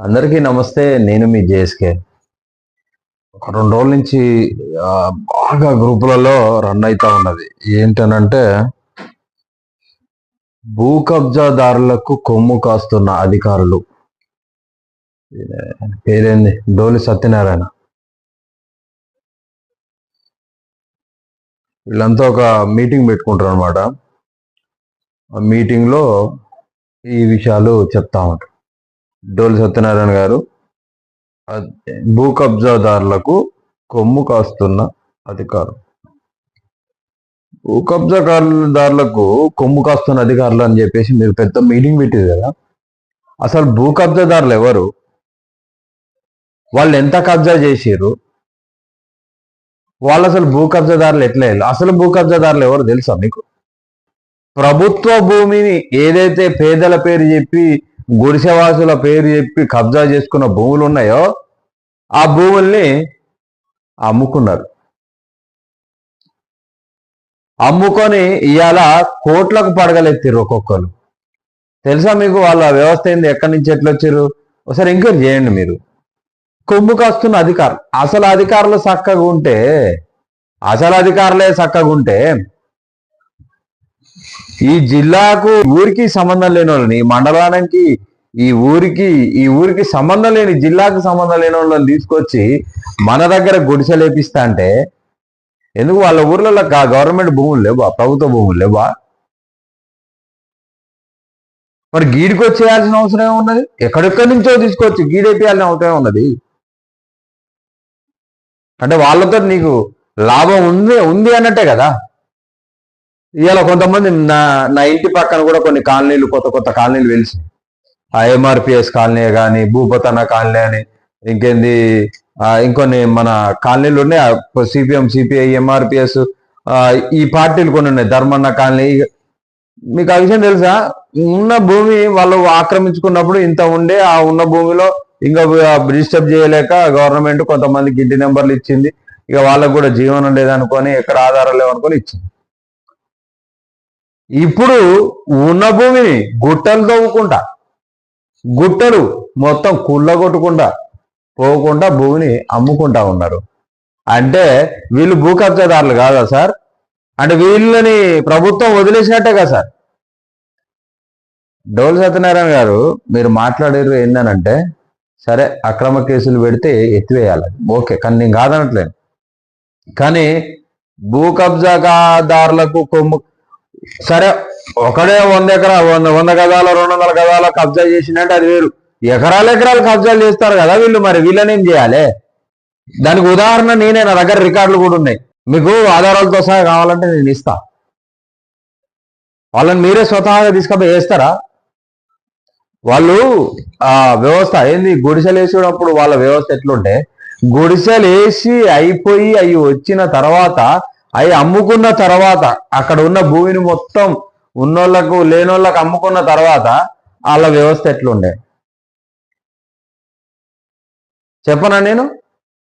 అందరికీ నమస్తే నేను మీ జేఎస్కే. ఒక రెండు రోజుల నుంచి బాగా గ్రూపులలో రన్ అవుతా ఉన్నది. ఏంటనంటే భూ కబ్జాదారులకు కొమ్ము కాస్తున్న అధికారులు. పేరేంది? డోలి సత్యనారాయణ. వీళ్ళంతా ఒక మీటింగ్ పెట్టుకుంటారు అనమాట ఆ మీటింగ్లో ఈ విషయాలు చెప్తా ఉంటారు. డోలి సత్యనారాయణ గారు భూ కబ్జాదారులకు కొమ్ము కాస్తున్న అధికారం. భూ కబ్జాదారులకు కొమ్ము కాస్తున్న అధికారులు అని చెప్పేసి మీరు పెద్ద మీటింగ్ పెట్టేది కదా. అసలు భూ కబ్జాదారులు ఎవరు? వాళ్ళు ఎంత కబ్జా చేసిర్రు? వాళ్ళు అసలు భూ కబ్జాదారులు ఎట్లా అసలు భూ కబ్జాదారులు ఎవరు తెలుసా మీకు? ప్రభుత్వ భూమిని ఏదైతే పేదల పేరు చెప్పి గుడిసెవాసుల పేరు చెప్పి కబ్జా చేసుకున్న భూములు ఉన్నాయో ఆ భూముల్ని అమ్ముకున్నారు. అమ్ముకొని ఇవాళ కోట్లకు పడగలెత్తారు ఒక్కొక్కరు. తెలుసా మీకు వాళ్ళ వ్యవస్థ ఏంది? ఎక్కడి నుంచి ఎట్లా వచ్చారు ఒకసారి ఎంక్వైరీ చేయండి మీరు. కొమ్ము కాస్తున్న అధికారులు అసలు అధికారులు చక్కగా ఉంటే అసలు అధికారులే చక్కగా ఉంటే ఈ జిల్లాకు ఊరికి సంబంధం లేని వాళ్ళని ఈ మండలానికి ఈ ఊరికి ఈ ఊరికి సంబంధం లేని జిల్లాకు సంబంధం లేని వాళ్ళని తీసుకొచ్చి మన దగ్గర గుడిసె లేపిస్తా అంటే ఎందుకు వాళ్ళ ఊర్లలో గవర్నమెంట్ భూములు లేవా? ప్రభుత్వ భూములు లేవా? మరి గీడికి వచ్చేయాల్సిన అవసరం ఏమున్నది ఎక్కడెక్కడి నుంచో తీసుకొచ్చి గీడేపియాల్సిన అవసరం ఉన్నది. అంటే వాళ్ళతో నీకు లాభం ఉంది ఉంది అన్నట్టే కదా? ఇవాళ కొంతమంది నా నా ఇంటి పక్కన కూడా కొన్ని కాలనీలు కొత్త కొత్త కాలనీలు వెలిసి ఆ ఎంఆర్పిఎస్ కాలనీ కానీ భూపతన్న కాలనీ అని ఇంకేంది ఇంకొన్ని మన కాలనీలు ఉన్నాయి. సిపిఎం సిపిఐ ఎంఆర్పిఎస్ ఈ పార్టీలు కొన్ని ఉన్నాయి. ధర్మన్న కాలనీ ఇక- మీకు ఆ విషయం తెలుసా? ఉన్న భూమి వాళ్ళు ఆక్రమించుకున్నప్పుడు ఇంత ఉండే ఆ ఉన్న భూమిలో ఇంకా డిస్టర్బ్ చేయలేక గవర్నమెంట్ కొంతమందికి ఇంటి నెంబర్లు ఇచ్చింది. ఇక వాళ్ళకు కూడా జీవనం లేదనుకొని ఎక్కడ ఆధారం లేవనుకొని ఇచ్చింది. ఇప్పుడు ఉన్న భూమిని గుట్టలు తవ్వుకుంటా. గుట్టలు మొత్తం కుళ్ళగొట్టుకుంటా పోకుండా భూమిని అమ్ముకుంటా ఉన్నారు. అంటే వీళ్ళు భూ కబ్జాదారులు కాదా సార్? అంటే వీళ్ళని ప్రభుత్వం వదిలేసినట్టే కదా సార్? డోల్ సత్యనారాయణ గారు మీరు మాట్లాడారు ఏందనంటే సరే అక్రమ కేసులు పెడితే ఎత్తివేయాలి. ఓకే కానీ నేను కాదనట్లేను. కానీ భూ కబ్జాదారులకు కొమ్ము సరే ఒకడే వంద ఎకరా వంద వంద గదాల రెండు వందల గదాల కబ్జా చేసిందంటే అది వేరు. ఎకరాలు ఎకరాలు కబ్జాలు చేస్తారు కదా వీళ్ళు మరి వీళ్ళనేం చేయాలి? దానికి ఉదాహరణ నేనే నా దగ్గర రికార్డులు కూడా ఉన్నాయి. మీకు ఆధారాలతో సహా కావాలంటే నేను ఇస్తా. వాళ్ళని మీరే స్వతహాగా తీసుకపోయి వేస్తారా? వాళ్ళు ఆ వ్యవస్థ ఏంది? గుడిసెలు వేసేటప్పుడు వాళ్ళ వ్యవస్థ ఎట్లుంటే గుడిసెలు వేసి అయిపోయి అవి వచ్చిన తర్వాత అవి అమ్ముకున్న తర్వాత అక్కడ ఉన్న భూమిని మొత్తం ఉన్నోళ్ళకు లేనోళ్ళకు అమ్ముకున్న తర్వాత వాళ్ళ వ్యవస్థ ఎట్లుండే? చెప్పనా నేను?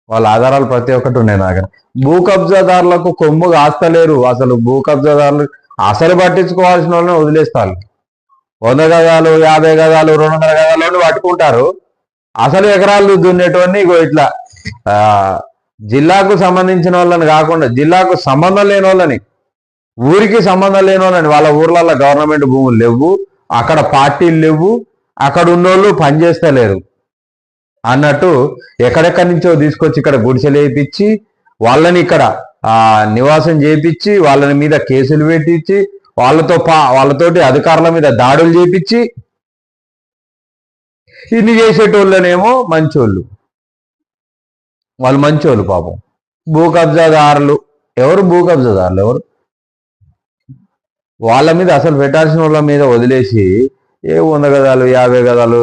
వాళ్ళ ఆధారాలు ప్రతి ఒక్కటి ఉన్నాయి నా దగ్గర. భూ కబ్జాదారులకు కొమ్ము కాస్తలేరు. అసలు భూ కబ్జాదారులు అసలు పట్టించుకోవాల్సిన వాళ్ళని వదిలేస్తారు. వంద గదాలు యాభై గదాలు రెండు వందల గదాలు పట్టుకుంటారు. అసలు ఎకరాలు దున్నేటువంటి ఇగో ఇట్లా జిల్లాకు సంబంధించిన వాళ్ళని కాకుండా జిల్లాకు సంబంధం లేని వాళ్ళని ఊరికి సంబంధం లేని వాళ్ళని వాళ్ళ ఊర్లలో గవర్నమెంట్ భూములు లేవు అక్కడ పార్టీలు లేవు అక్కడ ఉన్నోళ్ళు పనిచేస్తలేరు అన్నట్టు ఎక్కడెక్కడి నుంచో తీసుకొచ్చి ఇక్కడ గుడిసెలు వేయించి వాళ్ళని ఇక్కడ నివాసం చేయించి వాళ్ళని మీద కేసులు పెట్టించి వాళ్ళతో పా వాళ్ళతోటి అధికారుల మీద దాడులు చేయించి ఇన్ని చేసేటోళ్ళనేమో మంచోళ్ళు. వాళ్ళు మంచోళ్ళు పాపం. భూ కబ్జాదారులు ఎవరు భూ కబ్జాదారులు ఎవరు? వాళ్ళ మీద అసలు పెట్టాల్సిన వాళ్ళ మీద వదిలేసి ఏ వంద గదాలు యాభై గదాలు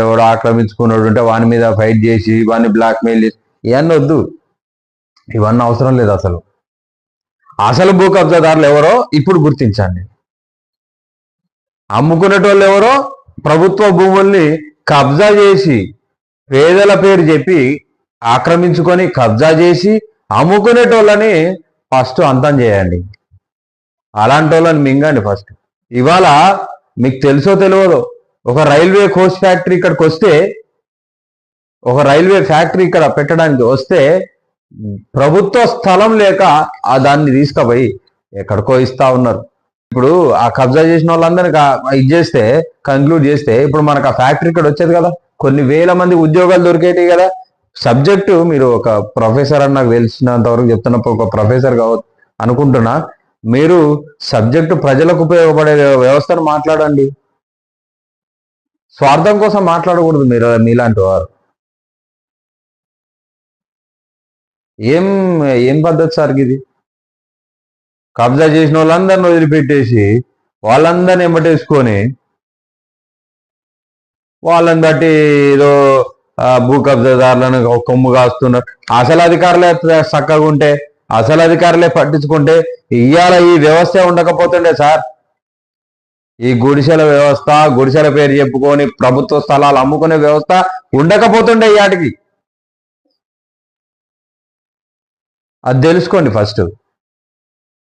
ఎవడు ఆక్రమించుకున్నాడు ఉంటే వాని మీద ఫైట్ చేసి వాడిని బ్లాక్మెయిల్ చేసి ఇవన్నీ వద్దు. ఇవన్నీ అవసరం లేదు అసలు. అసలు భూ కబ్జాదారులు ఎవరో ఇప్పుడు గుర్తించండి. అమ్ముకునేటోళ్ళు ఎవరో ప్రభుత్వ భూముల్ని కబ్జా చేసి పేదల పేరు చెప్పి ఆక్రమించుకొని కబ్జా చేసి అమ్ముకునేటోళ్ళని ఫస్ట్ అంతం చేయండి. అలాంటి వాళ్ళని మింగండి ఫస్ట్. ఇవాళ మీకు తెలుసో తెలియదో ఒక రైల్వే కోచ్ ఫ్యాక్టరీ ఇక్కడికి వస్తే ఒక రైల్వే ఫ్యాక్టరీ ఇక్కడ పెట్టడానికి వస్తే ప్రభుత్వ స్థలం లేక ఆ దాన్ని తీసుకుపోయి ఎక్కడికో ఇస్తా ఉన్నారు. ఇప్పుడు ఆ కబ్జా చేసిన వాళ్ళందరినీ ఇది చేస్తే కంక్లూడ్ చేస్తే ఇప్పుడు మనకు ఆ ఫ్యాక్టరీ ఇక్కడ వచ్చేది కదా. కొన్ని వేల మంది ఉద్యోగాలు దొరికేటివి కదా. సబ్జెక్టు మీరు ఒక ప్రొఫెసర్ అని నాకు తెలిసినంత వరకు చెప్తున్నప్పుడు ఒక ప్రొఫెసర్ కావచ్చు అనుకుంటున్నా. మీరు సబ్జెక్టు ప్రజలకు ఉపయోగపడే వ్యవస్థను మాట్లాడండి. స్వార్థం కోసం మాట్లాడకూడదు మీరు మీలాంటి వారు. ఏం ఏం పద్ధతి సార్ ఇది కబ్జా చేసిన వాళ్ళందరిని వదిలిపెట్టేసి వాళ్ళందరిని ఎంబటేసుకొని వాళ్ళని బట్టి ఏదో భూ కబ్జాదారులను కొమ్ము కాస్తున్నారు. అసలు అధికారులే చక్కగా ఉంటే అసలు అధికారులే పట్టించుకుంటే ఇవాళ ఈ వ్యవస్థ ఉండకపోతుండే సార్. ఈ గుడిసెల వ్యవస్థ గుడిసెల పేరు చెప్పుకొని ప్రభుత్వ స్థలాలు అమ్ముకునే వ్యవస్థ ఉండకపోతుండే వాటికి అది తెలుసుకోండి ఫస్ట్.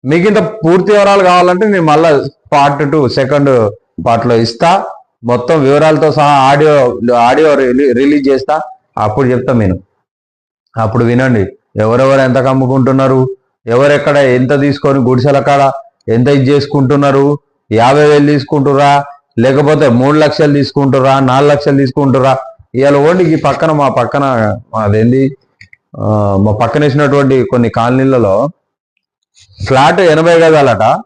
మీకు ఇంత పూర్తి వివరాలు కావాలంటే నేను మళ్ళా పార్ట్ టూ సెకండ్ పార్ట్లో ఇస్తా. మొత్తం వివరాలతో సహా ఆడియో ఆడియో రిలీ- రిలీజ్ చేస్తా. అప్పుడు చెప్తా నేను. అప్పుడు వినండి. ఎవరెవరు ఎంత కమ్ముకుంటున్నారు? ఎవరెక్కడ ఎంత తీసుకొని గుడిసెల కాడ ఎంత ఇది చేసుకుంటున్నారు? యాభై వేలు తీసుకుంటురా లేకపోతే మూడు లక్షలు తీసుకుంటురా నాలుగు లక్షలు తీసుకుంటురా ఇవాళ ఓన్లీ ఈ పక్కన మా పక్కన అదేంది? మా పక్కన వేసినటువంటి కొన్ని కాలనీలలో ఫ్లాట్ ఎనభై గదాలట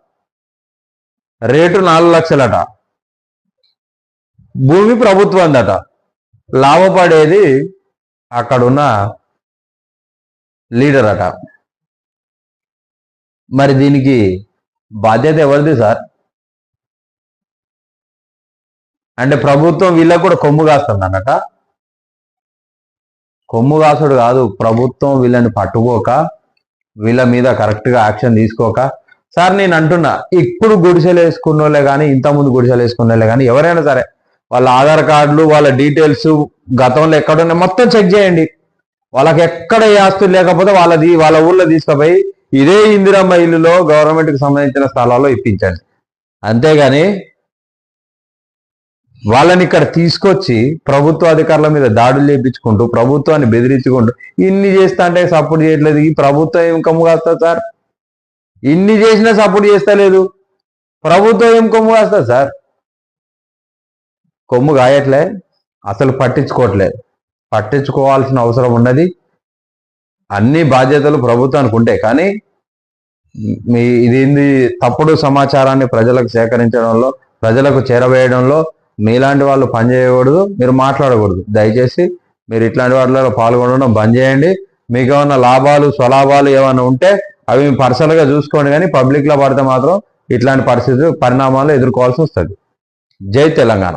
రేటు నాలుగు లక్షలట. భూమి ప్రభుత్వందట. లాభపడేది అక్కడున్న లీడర్ అట మరి దీనికి బాధ్యత ఎవరిది సార్? అంటే ప్రభుత్వం వీళ్ళకు కూడా కొమ్ము కాస్తుంది అన్నట కొమ్ము కాసుడు కాదు ప్రభుత్వం వీళ్ళని పట్టుకోక వీళ్ళ మీద కరెక్ట్గా యాక్షన్ తీసుకోక. సార్ నేను అంటున్నా ఇప్పుడు గుడిసెలు వేసుకున్న వాళ్ళే కానీ ఇంతకుముందు గుడిసెలు వేసుకున్న వాళ్ళే కానీ ఎవరైనా సరే వాళ్ళ ఆధార్ కార్డులు వాళ్ళ డీటెయిల్స్ గతంలో ఎక్కడున్నాయి మొత్తం చెక్ చేయండి. వాళ్ళకి ఎక్కడ ఏ ఆస్తులు లేకపోతే వాళ్ళది వాళ్ళ ఊళ్ళో తీసుకుపోయి ఇదే ఇందిరమ్మ ఇల్లులో గవర్నమెంట్కి సంబంధించిన స్థలాల్లో ఇప్పించండి. అంతేగాని వాళ్ళని ఇక్కడ తీసుకొచ్చి ప్రభుత్వ అధికారుల మీద దాడులు చేయించుకుంటూ ప్రభుత్వాన్ని బెదిరించుకుంటూ ఇన్ని చేస్తా అంటే సపోర్ట్ చేయట్లేదు. ఈ ప్రభుత్వం ఇంకమ్ము కాస్తా సార్? ఇన్ని చేసినా సపోర్ట్ చేస్తలేదు ప్రభుత్వం ఇంకమ్ము కాస్తా సార్? కొమ్ము కాయట్లే అసలు పట్టించుకోవట్లే పట్టించుకోవాల్సిన అవసరం ఉన్నది. అన్ని బాధ్యతలు ప్రభుత్వానికి ఉంటాయి కానీ మీ ఇది తప్పుడు సమాచారాన్ని ప్రజలకు సేకరించడంలో ప్రజలకు చేరవేయడంలో మీలాంటి వాళ్ళు పనిచేయకూడదు మీరు మాట్లాడకూడదు. దయచేసి మీరు ఇట్లాంటి వాటిలో పాల్గొనడం బంద్ చేయండి. మీకు ఏమన్నా లాభాలు స్వలాభాలు ఏమైనా ఉంటే అవి పర్సనల్గా చూసుకోండి కానీ పబ్లిక్లో పడితే మాత్రం ఇట్లాంటి పరిస్థితులు పరిణామాలు ఎదుర్కోవాల్సి వస్తుంది. జై తెలంగాణ.